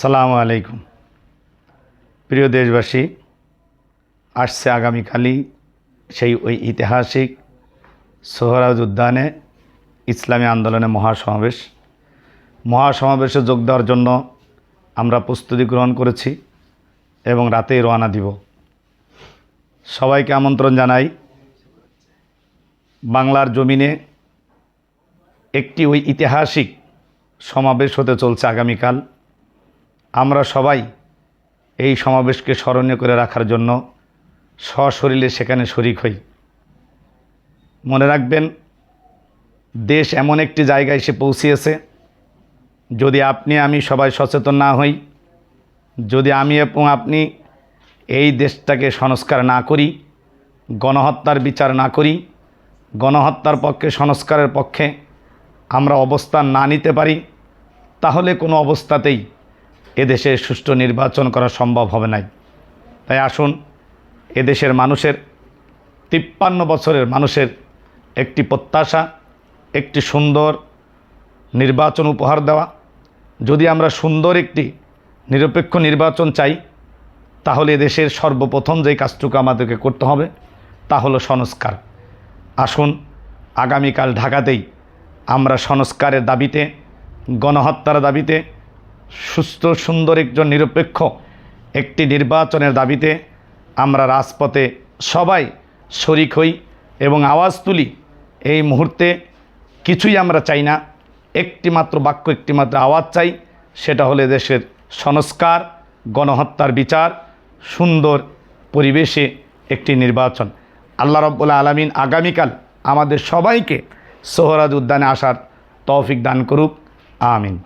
সালামু আলাইকুম। প্রিয় দেশবাসী, আসছে আগামীকালই সেই ওই ঐতিহাসিক সোহরাজ উদ্যানে ইসলামী আন্দোলনে মহাসমাবেশ। মহাসমাবেশে যোগ দেওয়ার জন্য আমরা প্রস্তুতি গ্রহণ করেছি এবং রাতেই রওনা দিব। সবাইকে আমন্ত্রণ জানাই, বাংলার জমিনে একটি ওই ঐতিহাসিক সমাবেশ হতে চলছে আগামীকাল। আমরা সবাই এই সমাবেশকে স্মরণীয় করে রাখার জন্য সশরীরে সেখানে শরিক হই। মনে রাখবেন, দেশ এমন একটি জায়গায় এসে পৌঁছিয়েছে, যদি আপনি, আমি সবাই সচেতন না হই, যদি আমি এবং আপনি এই দেশটাকে সংস্কার না করি, গণহত্যার বিচার না করি, গণহত্যার পক্ষে, সংস্কারের পক্ষে আমরা অবস্থান না নিতে পারি, তাহলে কোনো অবস্থাতেই এদেশে সুষ্ঠু নির্বাচন করা সম্ভব হবে নাই। তাই আসুন, এদেশের মানুষের, তিপ্পান্ন বছরের মানুষের একটি প্রত্যাশা, একটি সুন্দর নির্বাচন উপহার দেওয়া। যদি আমরা সুন্দর একটি নিরপেক্ষ নির্বাচন চাই, তাহলে দেশের সর্বপ্রথম যেই কাজটুকু আমাদেরকে করতে হবে, তা হলো সংস্কার। আসুন, আগামীকাল ঢাকাতেই আমরা সংস্কারের দাবিতে, গণহত্যার দাবিতে সুস্থ, সুন্দর একজন নিরপেক্ষ একটি নির্বাচনের দাবিতে আমরা রাজপথে সবাই শরিক হই এবং আওয়াজ তুলি। এই মুহূর্তে কিছুই আমরা চাই না। একটি মাত্র বাক্য, একটি মাত্র আওয়াজ চাই, সেটা হলে দেশের সংস্কার, গণহত্যার বিচার, সুন্দর পরিবেশে একটি নির্বাচন। আল্লাহ রব্বুল্লা আলমিন আগামীকাল আমাদের সবাইকে সোহরাজ উদ্যানে আসার তৌফিক দান করুক। আমিন।